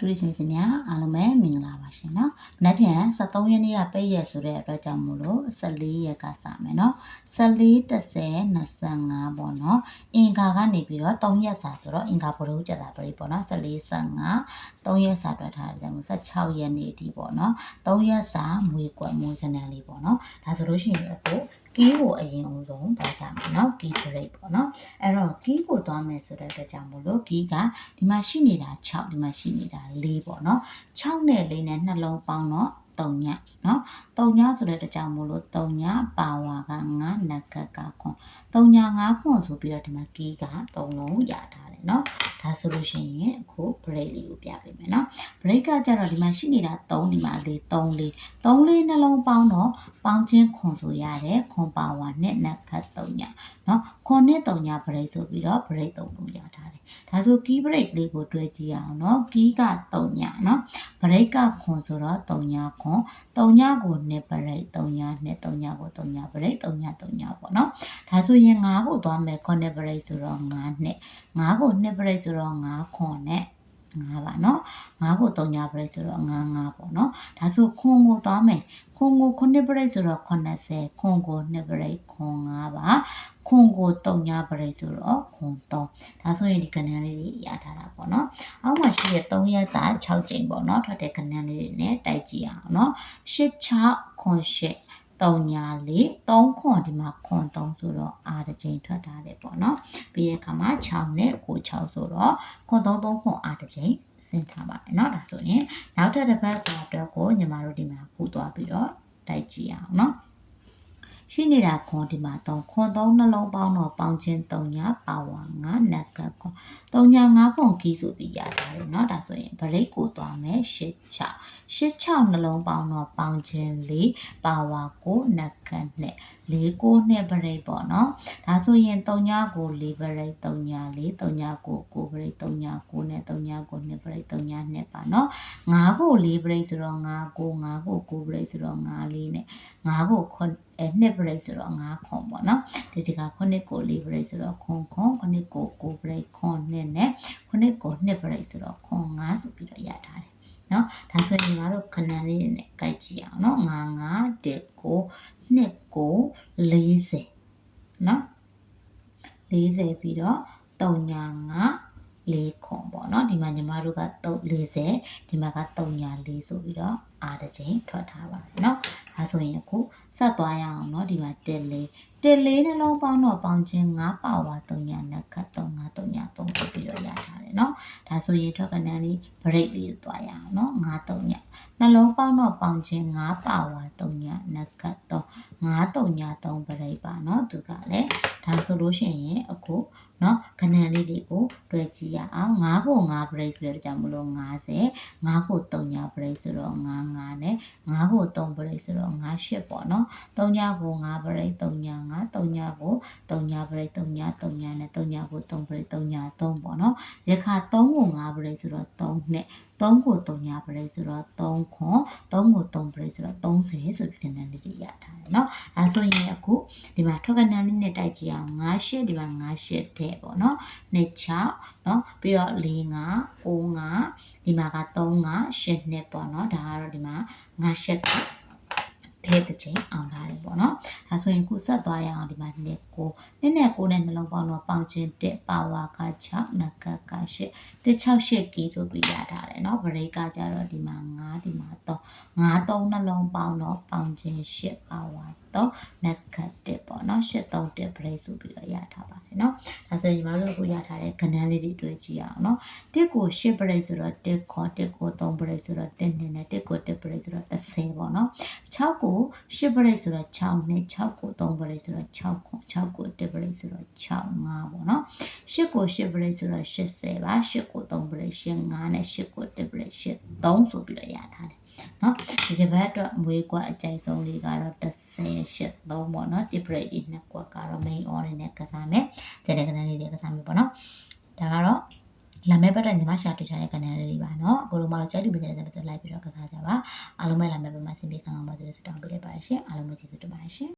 တူရီချင်းစင်များအားလုံးပဲမင်္ဂလာပါရှင်နော်။မနက်ဖြန်73ရက်နေ့ကပိတ်ရက်ဆိုတဲ့အတွက်ကြောင့်မို့လို့14ရက်ကစမယ်နော်။14 30 25ပေါ့နော်။အင်္ဂါကနေပြီးတော့3ရက်စာဆိုတော့အင်္ဂါဘုရုကြတာပြီပေါ့နော်။14 25 3ရက်စာတွေ့ထားတယ်မို့16ရက်နေ့အထိပေါ့နော်။3ရက်စာမွေကွယ်မွေခဏလေးပေါ့နော်။ဒါဆိုလို့ရှိရင်အခု ကီးကိုအရင်အောင်ဆုံးသွားကြမယ်เนาะကီး break ပေါ့เนาะအဲ့တော့ကီးကိုသွားမယ်ဆိုတဲ့အတွက်ကြောင့်မို့လို့ကီးကဒီမှာရှိနေတာ6ဒီမှာရှိနေတာ4ပေါ့เนาะ6နဲ့4နဲ့နှလုံးပေါင်းတော့3ညเนาะ3ညဆိုတဲ့အတွက်ကြောင့်မို့လို့3ညပါဝါက9နက်ကကခွန်3ည9ခွန်ဆိုပြီးတော့ဒီမှာကီးက3လုံးရထား တယ်เนาะဒါဆိုလို့ရှိရင်အခု break လေးကိုပြပေးမယ်เนาะ break ကကြတော့ဒီမှာရှိနေတာ3ဒီမှာလေး3လေး3လေးနှလုံးပေါင်းတော့ပေါင်းချင်းခွန်ဆိုရတယ်ခွန်ပါဝါနဲ့နက်ခတ်3ညเนาะခွန်နဲ့3ည break ဆိုပြီးတော့ break 3လုံးရထားတယ် ဒါဆို key break လေးကိုတွဲကြည့်အောင်เนาะ key က3ညเนาะ break ကခွန်ဆိုတော့3ညခွန်3ညကို2 break 3ည2 3ညကို3ည break 3ည3ညပေါ့เนาะဒါဆိုရင်9ကိုသွားမယ် connect break ဆိုတော့9နဲ့9ကို2 break ဆိုတော့9ခွန်နဲ့ 9ပါเนาะ9ကို3ည break ဆိုတော့9 9ပေါ့เนาะဒါဆိုခွန်ကိုသွားမယ်ခွန်ကို9 break ဆိုတော့80ခွန်ကို2 break ခွန်9ပါခွန်ကို3ည break ဆိုတော့ခွန်3ဒါဆိုရင်ဒီကဏ္ဍလေးတွေရထားတာပေါ့เนาะအောက်မှာရှိတဲ့3ရက်စာ6ကြိမ်ပေါ့เนาะထွက်တဲ့ကဏ္ဍလေးတွေနဲ့တိုက်ကြည့်အောင်เนาะ8 6ခွန်8 3ညာလေး3ခွန်ဒီမှာခွန်3ဆိုတော့အားတစ်ချိန်ထွက်ထားတယ်ပေါ့နော်ပြီးတဲ့အခါမှာ6နဲ့ကို6ဆိုတော့ခွန်3 3ခွန်အားတစ်ချိန်ဆင်းထားပါတယ်เนาะဒါဆိုရင်နောက်ထပ်တစ်ပတ်စာအတွက်ကိုညီမတို့ဒီမှာဖူးသွားပြီးတော့တိုက်ကြည့်အောင်เนาะရှိနေတာခွန်ဒီမှာ3ခွန်3နှလုံးပေါင်းတော့ပေါင်းချင်း3ညာပါဝါ9နက်ကခွန်3ညာ9ခွန်ကီးဆိုပြီးရထား တယ်เนาะဒါဆိုရင် break ကိုသွားမယ်8 6 8 6နှလုံးပေါင်းတော့ပေါင်းချင်း4ပါဝါ9နက်ကနဲ့4 9နဲ့ break ပေါ့เนาะဒါဆိုရင်3ညာကို4 break 3ညာ4 3ညာကို9 break 3ညာ9နဲ့3ညာကို2 break 3ညာ2ပါเนาะ5ကို4 break ဆိုတော့5ကို5ကို9 break ဆိုတော့5 4နဲ့5ကို9အဲ2 break ဆိုတော့5ခွန်ပေါ့เนาะဒီဒီက9ကို4 break ဆိုတော့ခွန်ခွန်9ကို9 break ခွန်2နဲ့9ကို2 break ဆိုတော့ ခွန်5ဆိုပြီးတော့ရထားတယ်เนาะဒါဆိုရင်ငါတို့ခဏလေးနဲ့ကြိုက်ကြည့်အောင်เนาะ5 5တက်ကို2ကို40เนาะ40ပြီးတော့3ညာ5လေးခွန်ပေါ့เนาะဒီမှာညီမတို့က340ဒီမှာက3ညာ4ဆိုပြီးတော့အားတစ်ချိန်ထွက်ထားပါတယ်เนาะဒါဆိုရင်အခုဆက်သွားရအောင်เนาะဒီမှာတက်လေး တက်လေးနှလုံးပေါင်းတော့ပေါင်းချင်း9ပါဝါ3ညာနဲ့ခတ်3 5 3ညာ3ဆိုပြီးတော့ရထားတယ်เนาะဒါဆိုရင်ထွက်ကနန်းလေး break လေးသွားရအောင်เนาะ9 3ညာနှလုံးပေါင်းတော့ပေါင်းချင်း9ပါဝါ3ညာနဲ့ခတ်3 9 3ညာ3 break ပါเนาะသူကလည်းဒါဆိုလို့ရှိရင်အခုเนาะခဏလေးတွေကိုတွဲကြည့်ရအောင်9ကို9 break ဆိုတဲ့ကြောင့်မလို့50 9ကို3ညာ break ဆိုတော့9 5နဲ့9ကို3 break ဆိုတော့9 8ပေါ့เนาะ3ညာကို9 break 3ညာ 9 3ညာကို3ညာ break 3ညာ3ညာနဲ့3ညာကို3 break 3ညာ3ပေါ့เนาะရခါ3ကို9 break ဆိုတော့3နဲ့3ကို3ညာ break ဆိုတော့3ခွန်3ကို3 break ဆိုတော့30ဆိုပြီးကဏ္ဍလေးတွေရထားတယ်เนาะအဲဆိုရင်အခုဒီမှာထွက်ကဏ္ဍလေးနဲ့တိုက်ကြည့်အောင်9 8ဒီမှာ9 8တဲ့ပေါ့เนาะ2 6เนาะပြီးတော့4 5 9 5ဒီမှာက3 5 8နှစ်ပေါ့เนาะဒါကတော့ဒီမှာ9 8က တဲ့တစ်ချိန်အောင်လာတယ်ပေါ့နော်ဒါဆိုရင်ခုဆက်သွားရအောင်ဒီမှာနှစ်ကိုနှစ်နဲ့ကိုနဲ့နှလုံးပေါင်းတော့ပေါင်းချင်းတက်ပါဝါက6နကက8တစ်6 8ကီဆိုပြီးရထားတယ်เนาะဘရိတ်ကကြတော့ဒီမှာ9ဒီမှာ3 9 3နှလုံးပေါင်းတော့ပေါင်းချင်း8ပါဝါ 3နကတက်ပေါ့နော်8 3တက်ဘရိတ်ဆိုပြီးတော့ရထားပါတယ်เนาะဒါဆိုရင်ညီမတို့အခုရထားတဲ့ကဏ္ဍလေးတွေတွေ့ကြည့်အောင်เนาะတစ်ကို8ဘရိတ်ဆိုတော့တစ်ခေါ်တစ်ကို3ဘရိတ်ဆိုတော့တစ်နှစ်နဲ့တစ်ကိုတစ်ဘရိတ်ဆိုတော့30ပေါ့နော်6ကို8ဘရိတ်ဆိုတော့6နှစ်6ကို3ဘရိတ်ဆိုတော့6ခွန်6ကို1ဘရိတ်ဆိုတော့6 5ပေါ့နော်8ကို8ဘရိတ်ဆိုတော့80ပါ8ကို3ဘရိတ်8 5နဲ့8ကို1ဘရိတ်8 3ဆိုပြီးတော့ရထားတယ် နော်ဒီတစ်ပတ်အတွက်မွေးကွက်အကြိုက်ဆုံးလေးကတော့38သုံးပေါ့နော် different ဤနှစ်ကွက်ကတော့ main on နဲ့ကစားမယ်ဇာတ်ကဏ္ဍလေးတွေကစားမယ်ပေါ့နော်ဒါကတော့လာမယ့်ပတ်တညီမရှာတွေ့ကြတဲ့ကဏ္ဍလေးပါနော်ကိုလိုမတို့ကြိုက်လူပင်တဲ့ပတ်သက်လိုက်ပြီးတော့ကစားကြပါအားလုံးပဲလာမယ့်ပတ်မှာဆင်ပြေကောင်းအောင်ပါစေလို့ဆုတောင်းပေးလိုက်ပါရရှင်အားလုံးပဲကျေးဇူးတင်ပါတယ်ရှင်